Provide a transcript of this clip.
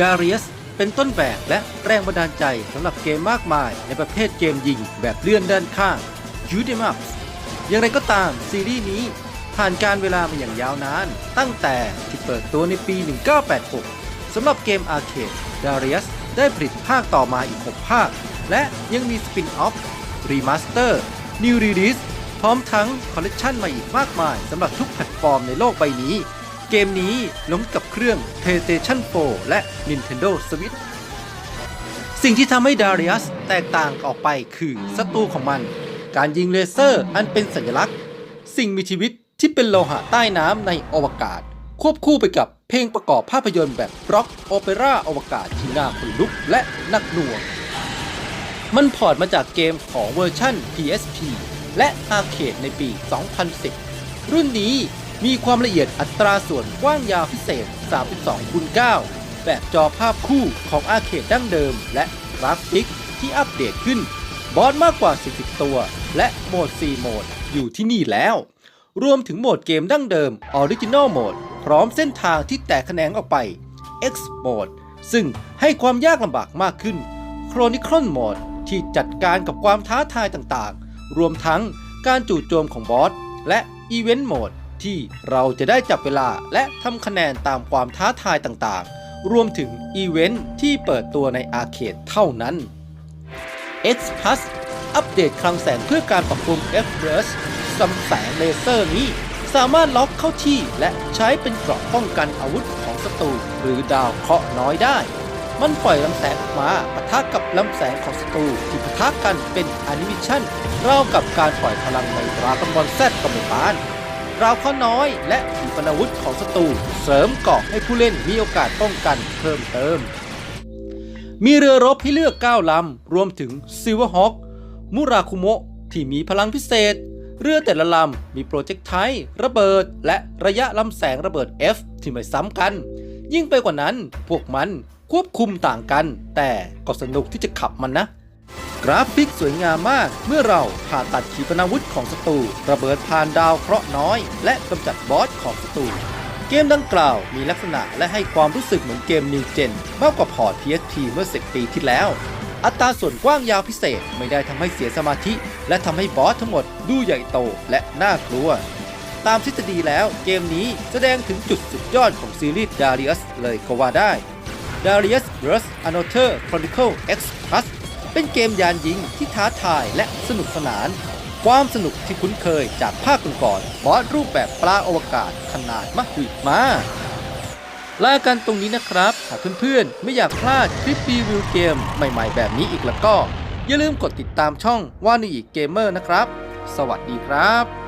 Darius เป็นต้นแบบและแรงบันดาลใจสำหรับเกมมากมายในประเภทเกมยิงแบบเลื่อนด้านข้าง u d e m u p อย่างไรก็ตามซีรีส์นี้ผ่านการเวลามาอย่างยาวนาน ตั้งแต่ที่เปิดตัวในปี 1986 สำหรับเกมอาร์เคด Darius ได้ผลิตภาคต่อมาอีก 6 ภาค และยังมีสปินออฟรีมาสเตอร์นิวรีลิสพร้อมทั้งคอลเลกชันมาอีกมากมายสำหรับทุกแพลตฟอร์มในโลกใบนี้ เกมนี้ลงกับเครื่อง PlayStation 4 และ Nintendo Switch สิ่งที่ทำให้ Darius แตกต่างออกไปคือศัตรูของมัน การยิงเลเซอร์อันเป็นสัญลักษณ์ สิ่งมีชีวิตที่เป็นโลหะใต้น้ำในอวกาศ ควบคู่ไปกับเพลงประกอบภาพยนตร์แบบร็อกโอเปร่าอวกาศที่น่าขนลุกและนักหน่วง มันพอร์ตมาจากเกมของเวอร์ชัน PSP และอาร์เคดในปี 2010 รุ่นนี้ มีความละเอียดอัตราส่วนกว้างยาวพิเศษ 32คูณ9แบบจอภาพคู่ของอาเคดดั้งเดิม และกราฟิกที่อัปเดตขึ้น บอสมากกว่า 40 ตัว และโหมด 4 โหมด อยู่ที่นี่แล้ว รวมถึงโหมดเกมดั้งเดิม Original Mode พร้อมเส้นทางที่แตกแขนงออกไป X Mode ซึ่งให้ความยากลำบากมากขึ้น Chronicle Mode ที่จัดการกับความท้าทายต่างๆ รวมทั้งการจู่โจมของบอส และ Event Mode ที่เราจะได้จับเวลาและทำคะแนนตามความท้าทายต่างๆ รวมถึงอีเวนท์ที่เปิดตัวในอาร์เคดเท่านั้น X Plus อัปเดตคลังแสงเพื่อการปรับปรุง F Burst สำแสงเลเซอร์นี้ สามารถล็อกเข้าที่และใช้เป็นเกราะป้องกันอาวุธของศัตรูหรือดาวเคราะห์น้อยได้ มันปล่อยลำแสงออกมาปะทะกับลำแสงของศัตรูที่ปะทะกันเป็นแอนิเมชันราวกับการปล่อยพลังในดราก้อนบอลแซดกับหมู่บ้าน ราวข้อน้อย และขีปนาวุธของศัตรูเสริมเกาะให้ผู้เล่นมีโอกาสป้องกันเพิ่มเติม มีเรือรบให้เลือก 9 ลำ รวมถึงซิลเวอร์ฮอ k มุราคุโมะที่มีพลังพิเศษ เรือแต่ละลำ มีโปรเจกต์ไทระเบิด และระยะลำแสงระเบิด F ที่ไม่ซ้ำกัน ยิ่งไปกว่านั้นพวกมันควบคุมต่างกัน แต่ก็สนุกที่จะขับมันนะ กราฟิกสวยงามมาก เมื่อเราผ่าตัดขีปนาวุธของศัตรูระเบิดผ่านดาวเคราะห์น้อย และกำจัดบอสของศัตรูเกมดังกล่าวมีลักษณะและให้ความรู้สึกเหมือนเกม New Gen มากกว่าพอร์ต PSP เมื่อ 10 ปีที่แล้ว อัตราส่วนกว้างยาวพิเศษไม่ได้ทำให้เสียสมาธิ และทำให้บอสทั้งหมดดูใหญ่โตและน่ากลัว ตามทฤษฎีแล้วเกมนี้แสดงถึงจุดสุดยอดของซีรีส์ Darius เลยก็ว่าได้ Darius Burst Another Chronicle X Plus เป็นเกมยานยิงที่ท้าทายและสนุกสนาน ความสนุกที่คุ้นเคยจากภาคก่อนๆบอสรูปแบบปลาอวกาศขนาดมหึมาลากันตรงนี้นะครับ หากเพื่อนๆ ไม่อยากพลาดคลิปรีวิวเกมใหม่ๆ แบบนี้อีกแล้วก็ อย่าลืมกดติดตามช่องว่านี่อีกเกมเมอร์นะครับ สวัสดีครับ